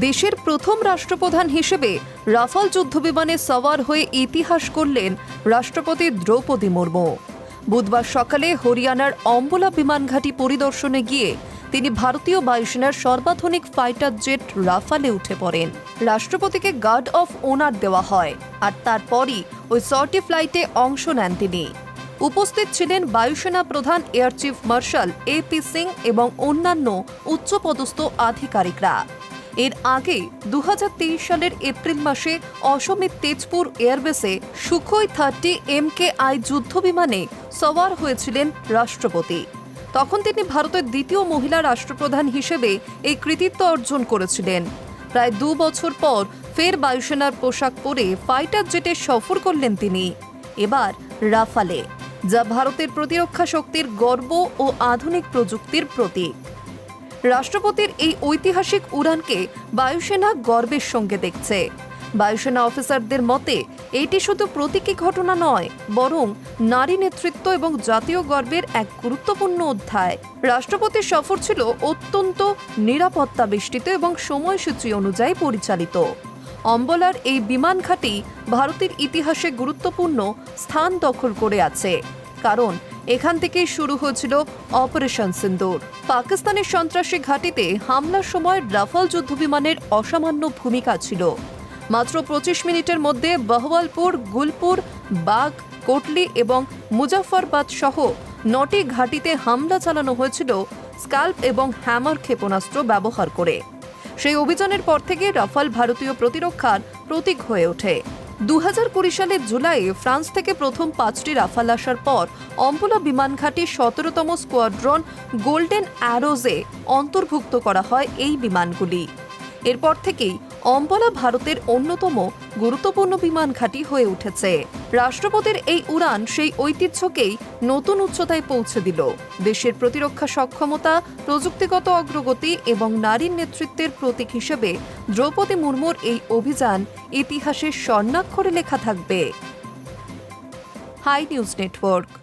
দেশের প্রথম রাষ্ট্রপ্রধান হিসেবে রাফাল যুদ্ধবিমানে সওয়ার হয়ে ইতিহাস করলেন রাষ্ট্রপতি দ্রৌপদী মুর্মু। বুধবার সকালে হরিয়ানার অম্বলা বিমানঘাটি পরিদর্শনে গিয়ে তিনি ভারতীয় বায়ুসেনার সর্বাধুনিক ফাইটার জেট রাফালে উঠে পড়েন। রাষ্ট্রপতিকে গার্ড অফ ওনার দেওয়া হয় আর তারপরই ওই সর্টি ফ্লাইটে অংশ নেন তিনি। উপস্থিত ছিলেন বায়ুসেনা প্রধান air chief marshal A P Singh এবং অন্যান্য উচ্চপদস্থ আধিকারিকরা। এর আগে দু হাজার তেইশ সালের এপ্রিল মাসে অসমের Tezpur এয়ারবেসে Sukhoi thirty M K I যুদ্ধবিমানে সওয়ার হয়েছিলেন রাষ্ট্রপতি। তখন তিনি ভারতের দ্বিতীয় মহিলা রাষ্ট্রপ্রধান হিসেবে এই কৃতিত্ব অর্জন করেছিলেন। প্রায় দু বছর পর ফের বায়ুসেনার পোশাক পরে ফাইটার জেটে সফর করলেন তিনি। এবার রাফালে, যা ভারতের প্রতিরক্ষা শক্তির গর্ব ও আধুনিক প্রযুক্তির প্রতীক। রাষ্ট্রপতির এই ঐতিহাসিক উড়ানকে বায়ুসেনা গর্বের সঙ্গে দেখছে। বায়ুসেনা অফিসারদের মতে, এটি শুধু প্রতীকী ঘটনা নয়, বরং নারী নেতৃত্ব এবং জাতীয় গর্বের এক গুরুত্বপূর্ণ অধ্যায়। রাষ্ট্রপতির সফর ছিল অত্যন্ত নিরাপত্তা বেষ্টিত এবং সময়সূচি অনুযায়ী পরিচালিত। অম্বলার এই বিমান ঘাঁটি ভারতের ইতিহাসে গুরুত্বপূর্ণ স্থান দখল করে আছে, কারণ এখান থেকেই শুরু হয়েছিল অপারেশন সিন্দুর। পাকিস্তানের সন্ত্রাসী ঘাঁটিতে হামলার সময় রাফাল যুদ্ধবিমানের অসামান্য ভূমিকা ছিল। মাত্র পঁচিশ মিনিটের মধ্যে বহওয়ালপুর, গুলপুর বাগ কোটলি এবং মুজাফরবাদ সহ নটি ঘাঁটিতে হামলা চালানো হয়েছিল স্কাল্প এবং হ্যামার ক্ষেপণাস্ত্র ব্যবহার করে। সেই অভিযানের পর থেকে রাফাল ভারতীয় প্রতিরক্ষার প্রতীক হয়ে ওঠে। দু হাজার কুড়ি সালের জুলাইয়ে ফ্রান্স থেকে প্রথম পাঁচটি রাফাল আসার পর অম্বলা বিমান ঘাঁটির সতেরোতম স্কোয়াড্রন গোল্ডেন অ্যারোজে অন্তর্ভুক্ত করা হয় এই বিমানগুলি। এরপর থেকেই অম্পলা ভারতের অন্যতম গুরুত্বপূর্ণ বিমান ঘাঁটি হয়ে উঠেছে। রাষ্ট্রপতির এই উড়ান সেই ঐতিহ্যকেই নতুন উচ্চতায় পৌঁছে দিল। দেশের প্রতিরক্ষা সক্ষমতা, প্রযুক্তিগত অগ্রগতি এবং নারীর নেতৃত্বের প্রতীক হিসেবে দ্রৌপদী মুর্মুর এই অভিযান ইতিহাসের স্বর্ণাক্ষরে লেখা থাকবে। Hi news network.